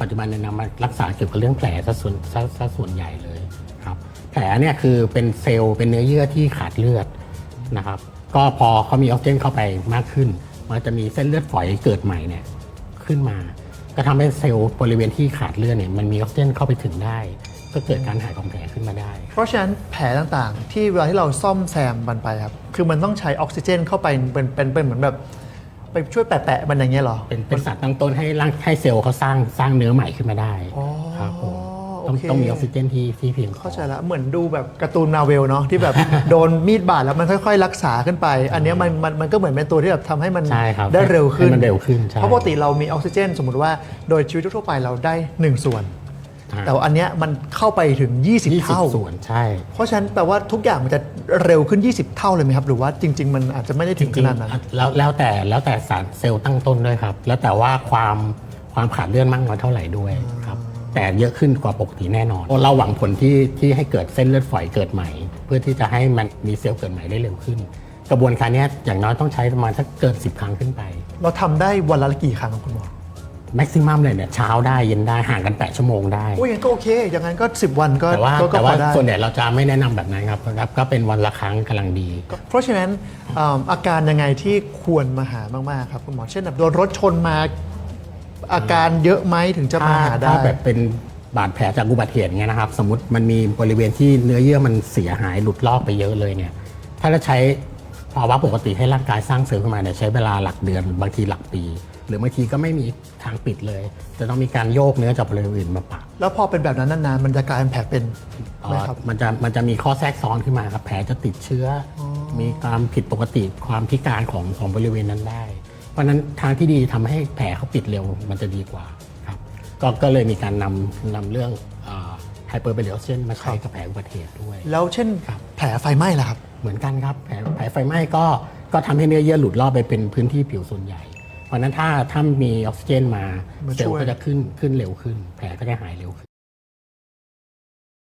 ปัจจุบันเนี่ยนำมารักษาเกี่ยวกับเรื่องแผลซะส่วนซะซะส่วนใหญ่เลยครับแผลเนี่ยคือเป็นเซลล์เป็นเนื้อเยื่อที่ขาดเลือดนะครับ ก็พอเขามีออกซิเจนเข้าไปมากขึ้น มันจะมีเส้นเลือดฝอยเกิดใหม่เนี่ยขึ้นมา ก็ทำให้เซลล์บริเวณที่ขาดเลือดเนี่ยมันมีออกซิเจนเข้าไปถึงได้ ก็เกิดการหายของแผลขึ้นมาได้ เพราะฉะนั้นแผลต่างๆ ที่เวลาที่เราซ่อมแซมมันไปครับ คือมันต้องใช้ออกซิเจนเข้าไปเป็นเป็นเป็นเหมือนแบบ ไปช่วยแปะๆมันอย่างเงี้ยเหรอ เป็นเป็นสารตั้งต้นให้ร่างให้เซลล์เขาสร้างสร้างเนื้อใหม่ขึ้นมาได้อ๋อครับผมต้องโอเค ต้องมีออกซิเจนที่ที่เพียงพอ เข้าใจแล้วเหมือนดูแบบการ์ตูนมาเวลเนาะที่แบบ โดนมีดบาดแล้วมันค่อยๆ รักษาขึ้นไป อันเนี้ยมันมันมันก็เหมือนเป็นตัวที่แบบทำให้มันใช่ครับได้เร็วขึ้นให้มันเร็วขึ้นใช่ เพราะปกติเรามีออกซิเจน สมมุติว่าโดยชีวิตทั่วๆไปเราได้ 1 ส่วนอ่า แต่ว่าอันเนี้ยมันเข้าไปถึง20 20 เท่า ส่วนใช่ เพราะฉะนั้นแปลว่าทุกอย่างมันจะเร็วขึ้น 20 เท่าเลยไหมครับ หรือว่าจริง ๆ มันอาจจะไม่ได้จถึงขริงนาดนั้นๆแล้วแล้วแต่แล้วแต่สารเซลล์ตั้งต้นด้วยครับ แล้วแต่ว่าความความขาดเลือดมากน้อยเท่าไหร่ด้วยครับ แต่เยอะขึ้นกว่าปกติแน่นอน เราหวังผลที่ที่ให้เกิดเส้นเลือดฝอยเกิดใหม่ เพื่อที่จะให้มันมีเซลล์เกิดใหม่ได้เร็วขึ้น กระบวนการเนี้ยอย่างน้อยต้องใช้ประมาณสักเกิน 10 ครั้งขึ้นไป เราทำได้วันละกี่ครั้งครับคุณหมอ แม็กซิมัมเลยเนี่ยเช้าได้เย็นได้ห่างกัน 8 ชั่วโมงได้ อุ้ยงั้นก็โอเค อย่างนั้นก็ 10 วันก็แต่ว่าก็ก็แต่พว่าอได้ส่วนใหญ่เราจะไม่แนะนำแบบนั้นครับครับ ก็เป็นวันละครั้งกำลังดี เพราะฉะนั้นอ่าอาการยังไงที่ควรมาหามากๆครับคุณหมอเช่นแบบโดนรถชนมาอาการเยอะไหมถึงจะมาหาได้ถ้าแบบเป็นบาดแผลจากอุบัติเหตุเงี้ยนะครับ สมมติมันมีบริเวณที่เนื้อเยื่อมันเสียหายหลุดลอกไปเยอะเลยเนี่ยถ้าเราใช้ภาวะปกติให้ร่างกายสร้างเซลล์ขึ้นมาเนี่ยใช้เวลาหลักเดือน บางทีหลักปี หรือบางทีก็ไม่มีทางปิดเลย จะต้องมีการโยกเนื้อจากบริเวณอื่นมาปะแล้วพอเป็นแบบนั้นนานๆมันจะกลายเป็นแผลเป็นไหมครับมันจะมันจะมีข้อแทรกซ้อนขึ้นมาครับแผลจะติดเชื้ออมีความผิดปกติความพิการของของบริเวณนั้นได้ เพราะฉะนั้นทางที่ดีทำให้แผลเขาปิดเร็วมันจะดีกว่าครับก็ก็เลยมีการนำนำเรื่องไฮเปอร์เบลเซนมาใช้กับแผลอุบัติเหตุด้วย แล้วเช่นครับแผลไฟไหม้ล่ะครับ เหมือนกันครับแผลแผลไฟไหม้ก็ก็ทำให้เนื้อเยื่อหลุดลอกไปเป็นพื้นที่ผิวส่วนใหญ่ เพราะฉะนั้นถ้าถ้ามีออกซิเจนมามาเซลช่ล์วยก็จะขึ้นขึ้นเร็วขึ้น แผลก็จะหายเร็วขึ้น